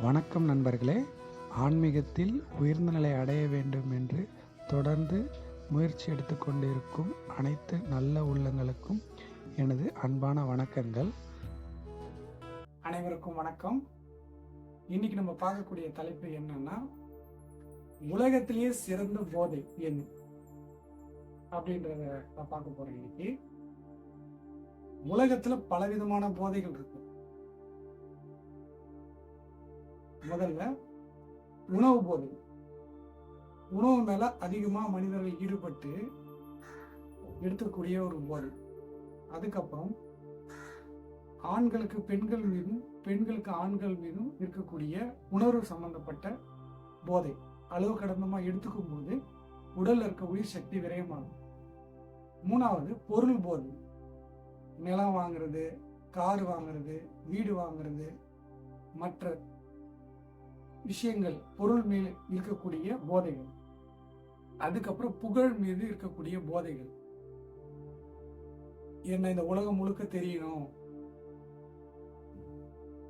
வணக்கம் நண்பர்களே. ஆன்மீகத்தில் உயர்ந்த நிலை அடைய வேண்டும் என்று தொடர்ந்து முயற்சி எடுத்துக்கொண்டிருக்கும் அனைத்து நல்ல உள்ளங்களுக்கும் எனது அன்பான வணக்கங்கள். அனைவருக்கும் வணக்கம். இன்னைக்கு நம்ம பார்க்கக்கூடிய தலைப்பு என்னன்னா உலகத்திலேயே சிறந்த போதை எது அப்படின்றத நான் பார்க்க போறேன் இன்னைக்கு. உலகத்துல பலவிதமான போதைகள் இருக்கு. முதல்ல உணவு போதை. உணவு மேல அதிகமா மனிதர்கள் ஈடுபட்டு எடுக்கக்கூடிய ஒரு போதை. அதுக்கப்புறம் ஆண்களுக்கு பெண்கள் மீதும் பெண்களுக்கு ஆண்கள் மீதும் இருக்கக்கூடிய உணர்வு சம்பந்தப்பட்ட போதை. அளவு கடந்தமா எடுத்துக்கும் போது உடல்ல இருக்க உயிர் சக்தி விரயமாகும். மூணாவது பொருள் போதை. நிலம் வாங்குறது கார் வாங்கிறது வீடு வாங்குறது மற்ற விஷயங்கள் பொருள் மேல் இருக்கக்கூடிய போதைகள். அதுக்கப்புறம் புகழ் மீது இருக்கக்கூடிய போதைகள். என்ன இந்த உலகம் முழுக்க தெரியணும்?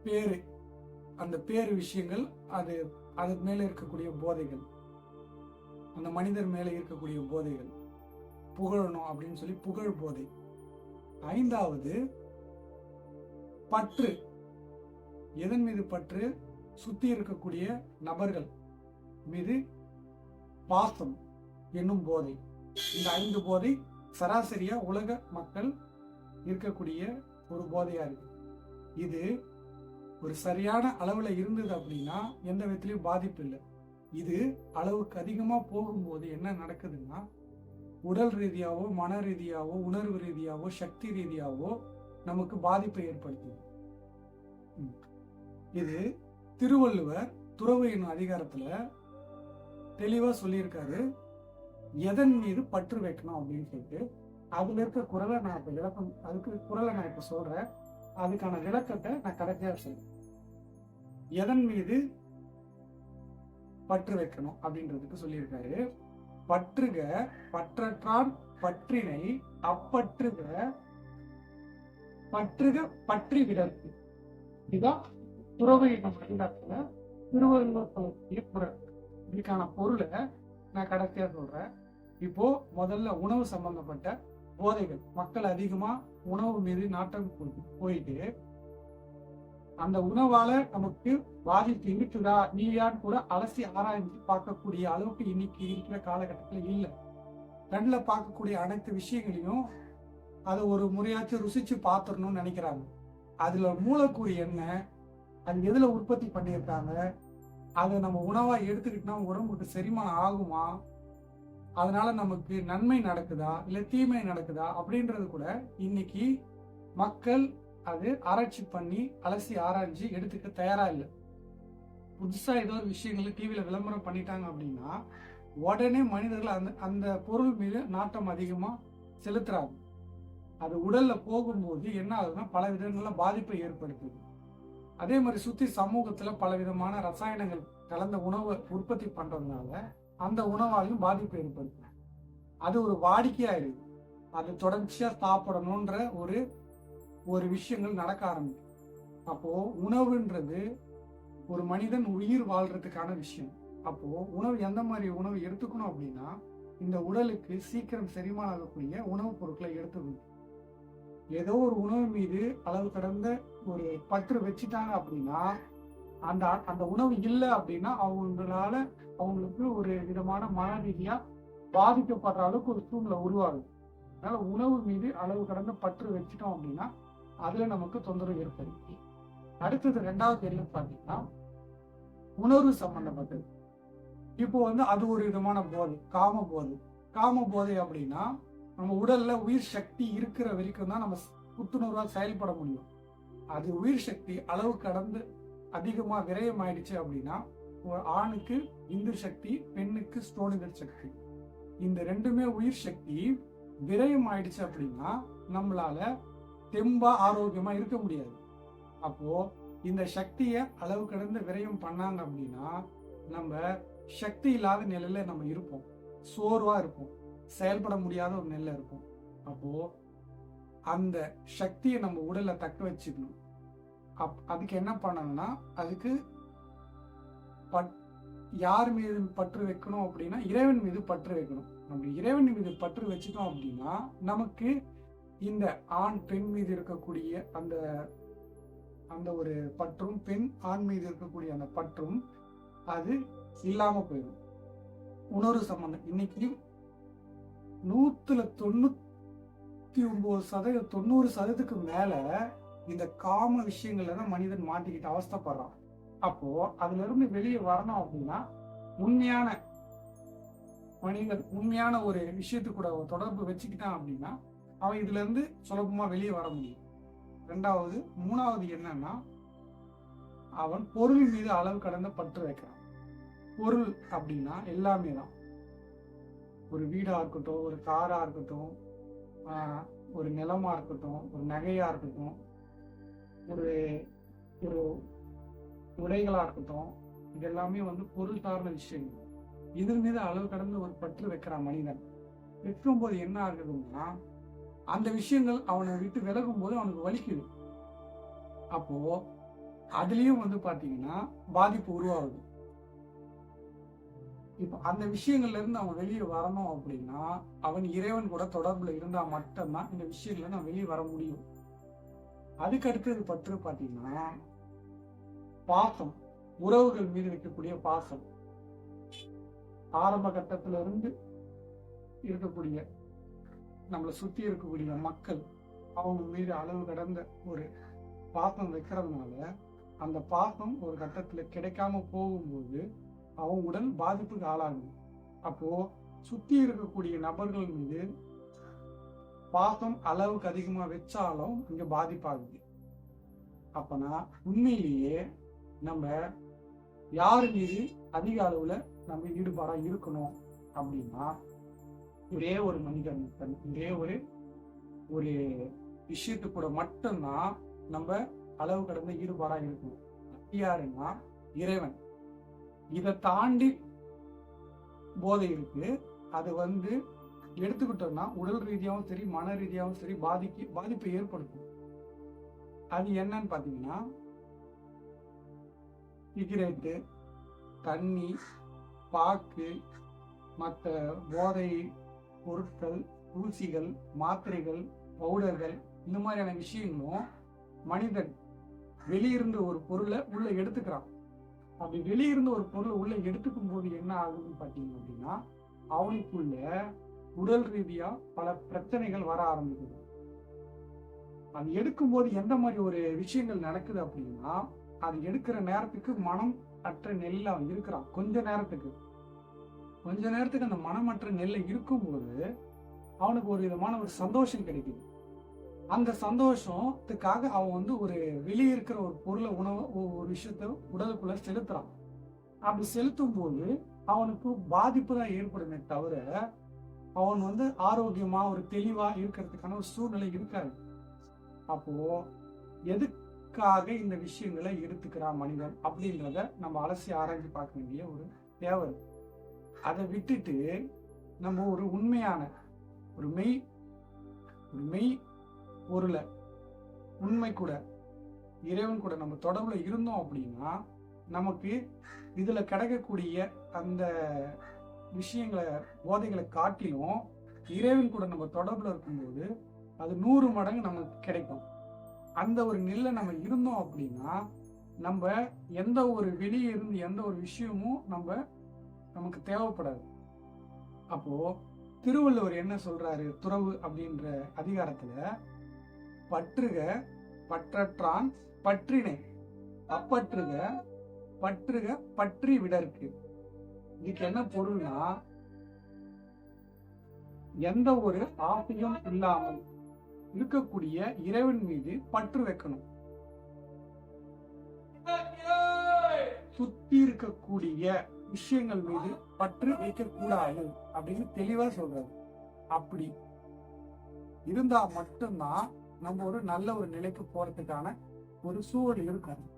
பேரு. அந்த பேரு விஷயங்கள் அது அது மேல இருக்கக்கூடிய போதைகள். அந்த மனிதர் மேல இருக்கக்கூடிய போதைகள். புகழணும் அப்படின்னு சொல்லி புகழ் போதை. ஐந்தாவது பற்று. எதன் மீது பற்று? சுத்தி இருக்கக்கூடிய நபர்கள் மீது பாசம் என்னும் போதை. இந்த ஐந்து போதை சராசரியா உலக மக்கள் இருக்கக்கூடிய ஒரு போதையா இருக்கு. இது ஒரு சரியான அளவுல இருந்தது அப்படின்னா எந்த விதத்திலையும் பாதிப்பு இல்லை. இது அளவுக்கு அதிகமா போகும்போது என்ன நடக்குதுன்னா உடல் ரீதியாவோ மன ரீதியாவோ உணர்வு ரீதியாவோ சக்தி ரீதியாவோ நமக்கு பாதிப்பை ஏற்படுத்துது. இது திருவள்ளுவர் துறவு என்னும் அதிகாரத்துல தெளிவா சொல்லியிருக்காரு. எதன் மீது பற்று வைக்கணும்? அப்படின்னு சொல்லிட்டு அதுல இருக்க குரலை நான் இப்ப விளக்கம் அதுக்கு குரலை நான் இப்ப சொல்றேன். அதுக்கான விளக்கத்தை நான் கடைசியா சொல்றேன். எதன் மீது பற்று வைக்கணும்? அப்படின்றதுக்கு சொல்லியிருக்காரு. பற்றுக பற்றற்றான் பற்றினை அப்பற்றுக பற்றுக பற்றி விடற்கு இதான் துறவு என்னும் அதிகாரத்துல திருவள்ளுவர் குரல். இதுக்கான பொருளை நான் கடைசியா சொல்றேன். இப்போ முதல்ல உணவு சம்பந்தப்பட்ட போதைகள். மக்கள் அதிகமா உணவு மீது நாட்டம் போய்- போயிட்டு அந்த உணவால நமக்கு பாதிப்பு இருக்குதா நீயான்னு கூட அலசி ஆராய்ஞ்சு பார்க்கக்கூடிய அளவுக்கு இன்னைக்கு இருக்கிற காலகட்டத்தில் இல்லை. கண்ணில் பார்க்கக்கூடிய அனைத்து விஷயங்களையும் அதை ஒரு முறையாச்சும் ருசிச்சு பார்த்துடணும்னு நினைக்கிறாங்க. அதுல மூலக்கூறு என்ன? அது எதுல உற்பத்தி பண்ணியிருக்காங்க? அதை நம்ம உணவா எடுத்துக்கிட்டோம்னா உடம்புக்கு செரிமானம் ஆகுமா? அதனால நமக்கு நன்மை நடக்குதா? இல்ல தீமை நடக்குதா? அப்படின்றது கூட இன்னைக்கு மக்கள் அது ஆராய்ச்சி பண்ணி அலசி ஆராய்ச்சி எடுத்துக்க தயாரா இல்லை. புதுசா ஏதோ ஒரு விஷயங்களை டிவியில விளம்பரம் பண்ணிட்டாங்க அப்படின்னா உடனே மனிதர்கள் அந்த அந்த பொருள் மீது நாட்டம் அதிகமா செலுத்துறாங்க. அது உடல்ல போகும்போது என்ன ஆகுதுன்னா பல விதங்கள்ல பாதிப்பை ஏற்படுத்துது. அதே மாதிரி சுத்தி சமூகத்துல பல விதமான ரசாயனங்கள் கலந்த உணவை உற்பத்தி பண்றதுனால அந்த உணவாலையும் பாதிப்பு ஏற்படுது அது ஒரு வாடிக்கையாயிடுது அது தொடர்ச்சியா சாப்பிடணுன்ற ஒரு ஒரு விஷயங்கள் நடக்க ஆரம்பிக்கும். அப்போ உணவுன்றது ஒரு மனிதன் உயிர் வாழ்றதுக்கான விஷயம். அப்போ உணவு எந்த மாதிரி உணவு எடுத்துக்கணும் அப்படின்னா இந்த உடலுக்கு சீக்கிரம் செரிமானம் ஆகக்கூடிய உணவுப் பொருட்களை எடுத்துக்கணும் ஏதோ ஒரு உணவு மீது அளவு கடந்த ஒரு பற்று வச்சுட்டாங்க அப்படின்னா அந்த அந்த உணவு இல்லை அப்படின்னா அவங்களால அவங்களுக்கு ஒரு விதமான மன ரீதியா பாதிக்கப்படுற அளவுக்கு ஒரு சூழ்நிலை உருவாகுது. அதனால உணவு மீது அளவு கடந்த பற்று வச்சுட்டோம் அப்படின்னா அதுல நமக்கு தொந்தரவு ஏற்படுது அடுத்தது ரெண்டாவது தெரியும் பார்த்தீங்கன்னா உணர்வு சம்பந்தப்பட்டது இப்போ வந்து அது ஒரு விதமான போதை காம போதை. காம போதை அப்படின்னா நம்ம உடல்ல உயிர் சக்தி இருக்கிற வரைக்கும் தான் நம்ம புத்துணர்வாக செயல்பட முடியும். அது உயிர் சக்தி அளவு கடந்து அதிகமா விரயம் ஆயிடுச்சு அப்படின்னா ஒரு ஆணுக்கு இந்து சக்தி பெண்ணுக்கு ஸ்டோனிதர் சக்தி. இந்த ரெண்டுமே உயிர் சக்தி விரயம் ஆயிடுச்சு அப்படின்னா நம்மளால தெம்பா ஆரோக்கியமா இருக்க முடியாது. அப்போ இந்த சக்தியை அளவு கடந்து விரயம் பண்ணாங்க அப்படின்னா நம்ம சக்தி இல்லாத நிலையில நம்ம இருப்போம். சோர்வா இருப்போம். செயல்பட முடியாத ஒரு நிலையில இருப்போம். அப்போ அந்த சக்தியை நம்ம உடல்ல தக்க வச்சுக்கணும். அப் அதுக்கு என்ன பண்ணணும்னா அதுக்கு பட் யார் மீது பற்று வைக்கணும் அப்படின்னா இறைவன் மீது பற்று வைக்கணும். நம்ம இறைவன் மீது பற்று வச்சுட்டோம் அப்படின்னா நமக்கு இந்த ஆண் பெண் மீது இருக்கக்கூடிய அந்த அந்த ஒரு பற்றும் பெண் ஆண் மீது இருக்கக்கூடிய அந்த பற்றும் அது இல்லாம போயிடும். உணர்வு சம்பந்தம். இன்னைக்கு நூத்துல தொண்ணூத்தி ஒன்பது சதவீதம் தொண்ணூறு சதவீதத்துக்கு மேல இந்த காம விஷயங்கள்ல தான் மனிதன் மாட்டிக்கிட்டு அவஸ்தைப்படுறான். அப்போ அதுல இருந்து வெளியே வரணும் அப்படின்னா உண்மையான மனிதன் உண்மையான ஒரு விஷயத்து கூட தொடர்பு வச்சுக்கிட்டான் அப்படின்னா அவன் இதுல இருந்து சுலபமா வெளியே வர முடியும். ரெண்டாவது மூணாவது என்னன்னா அவன் பொருள் மீது அளவு கடந்த பற்று வைக்கிறான். பொருள் அப்படின்னா எல்லாமே தான். ஒரு வீடா இருக்கட்டும் ஒரு காரா இருக்கட்டும் ஒரு நிலமா இருக்கட்டும் ஒரு நகையா இருக்கட்டும் ஒரு ஒரு உடைகளா இருக்கட்டும் இது எல்லாமே வந்து பொருள் சார்ந்த விஷயங்கள். இதன் மீது அளவு கடந்து ஒரு பற்று வைக்கிறான் மனிதன். வைக்கும்போது என்ன ஆகுதுன்னா அந்த விஷயங்கள் அவனை விட்டு விலகும் போது அவனுக்கு வலிக்குது. அப்போ அதுலயும் வந்து பாத்தீங்கன்னா பாதிப்பு உருவாகுது. இப்ப அந்த விஷயங்கள்ல இருந்து அவன் வெளியே வரணும் அப்படின்னா அவன் இறைவன் கூட தொடர்புல இருந்தா மட்டும்தான் இந்த விஷயங்கள்ல நான் வெளியே வர முடியும். அதுக்கு அடுத்தது பற்று பாத்தீங்கன்னா பாசம். உறவுகள் மீது வைக்கக்கூடிய பாசம். ஆரம்ப கட்டத்துல இருந்து இருக்கக்கூடிய நம்மளை சுத்தி இருக்கக்கூடிய மக்கள் அவங்க மீது அளவு கடந்த ஒரு பாசம் வைக்கிறதுனால அந்த பாசம் ஒரு கட்டத்துல கிடைக்காம போகும்போது அவங்க உடல் பாதிப்புக்கு ஆளாகும் அப்போ சுத்தி இருக்கக்கூடிய நபர்கள் மீது பாசம் அளவுக்கு அதிகமா வச்சாலும் இங்க பாதிப்பாகுது. அப்பனா உண்மையிலேயே நம்ம யார் மீது அதிக அளவுல நம்ம ஈடுபாடா இருக்கணும் அப்படின்னா ஒரே ஒரு மனிதன் தன் ஒரே ஒரு ஒரு விஷயத்து கூட மட்டும்தான் நம்ம அளவு கடந்த ஈடுபாடா இருக்கணும். யாருன்னா இறைவன். இதை தாண்டி போதை இருக்கு. அது வந்து எடுத்துக்கிட்டோம்னா உடல் ரீதியாகவும் சரி மன ரீதியாகவும் சரி பாதிக்கு பாதிப்பை ஏற்படுத்தும். அது என்னன்னு பார்த்தீங்கன்னா சிகரெட்டு தண்ணி பாக்கு மற்ற போதை பொருட்கள் ஊசிகள் மாத்திரைகள் பவுடர்கள் இந்த மாதிரியான விஷயங்களும் மனிதன் வெளியிருந்து ஒரு பொருளை உள்ள எடுத்துக்கிறான். அப்படி வெளியிருந்து ஒரு பொருளை உள்ள எடுத்துக்கும் போது என்ன ஆகுதுன்னு பார்த்தீங்க அப்படின்னா அவனுக்குள்ள உடல் ரீதியா பல பிரச்சனைகள் வர ஆரம்பிக்குது. அது எடுக்கும்போது எந்த மாதிரி ஒரு விஷயங்கள் நடக்குது அப்படின்னா அது எடுக்கிற நேரத்துக்கு மனம் அற்ற நெல்ல அவன் இருக்கிறான். கொஞ்ச நேரத்துக்கு. கொஞ்ச நேரத்துக்கு அந்த மனமற்ற நெல்லை இருக்கும்போது அவனுக்கு ஒரு விதமான ஒரு சந்தோஷம் கிடைக்குது. அந்த சந்தோஷத்துக்காக அவன் வந்து ஒரு வெளியே இருக்கிற ஒரு பொருளை உணவு ஒரு விஷயத்த உடலுக்குள்ள செலுத்துறான். அப்படி செலுத்தும் போது அவனுக்கு பாதிப்பு தான் ஏற்படுமே தவிர அவன் வந்து ஆரோக்கியமா ஒரு தெளிவா இருக்கிறதுக்கான ஒரு சூழ்நிலை இருக்காது. அப்போ எதுக்காக இந்த விஷயங்களை எடுத்துக்கிறான் மனிதன் அப்படின்றத நம்ம அலசி ஆராய்ச்சி பார்க்க வேண்டிய ஒரு தேவை அதை விட்டுட்டு நம்ம ஒரு உண்மையான ஒரு மெய் ஒரு மெய் பொருளை உண்மை கூட இறைவன் கூட நம்ம தொடர்புல இருந்தோம் அப்படின்னா நமக்கு இதுல கிடைக்கக்கூடிய அந்த விஷயங்களை போதைகளை காட்டிலும் இறைவன் கூட நம்ம தொடர்புல இருக்கும்போது அது நூறு மடங்கு நமக்கு கிடைக்கும். அந்த ஒரு நிலை நம்ம இருந்தோம் அப்படின்னா நம்ம எந்த ஒரு வெளியே இருந்து எந்த ஒரு விஷயமும் நம்ம நமக்கு தேவைப்படாது. அப்போ திருவள்ளுவர் என்ன சொல்றாரு? துறவு அப்படின்ற அதிகாரத்துல பற்றுக பற்றற்றான் பற்றினை. அப்பற்றுக பற்றுக பற்றி விடற்கு. இதுக்கு என்ன பொருள்னா எந்த ஒரு ஆசையும் இல்லாமல் இருக்கக்கூடிய இறைவன் மீது பற்று வைக்கணும். சுத்தி இருக்கக்கூடிய விஷயங்கள் மீது பற்று வைக்கக்கூடாது அப்படின்னு தெளிவா சொல்றாரு. அப்படி இருந்தா மட்டும்தான் நம்ம ஒரு நல்ல ஒரு நிலைக்கு போறதுக்கான ஒரு சூழல் இருக்கும்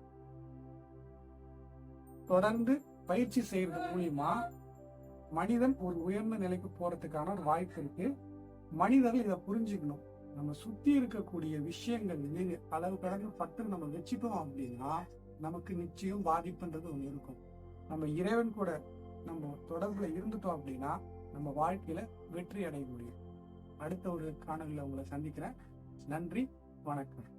தொடர்ந்து பயிற்சி செய்யறது மூலியமா மனிதன் ஒரு உயர்ந்த நிலைக்கு போறதுக்கான ஒரு வாய்ப்பு இருக்கு. மனிதர்கள் இதை புரிஞ்சுக்கணும். நம்ம சுத்தி இருக்கக்கூடிய விஷயங்கள் மீது அளவு கடந்து பற்று நம்ம வச்சுட்டோம் அப்படின்னா நமக்கு நிச்சயம் பாதிப்புன்றது ஒண்ணு இருக்கும். நம்ம இறைவன் கூட நம்ம தொடர்புல இருந்துட்டோம் அப்படின்னா நம்ம வாழ்க்கையில வெற்றி அடைய முடியும். அடுத்த ஒரு காணொலியில உங்களை சந்திக்கிறேன். நன்றி வணக்கம்.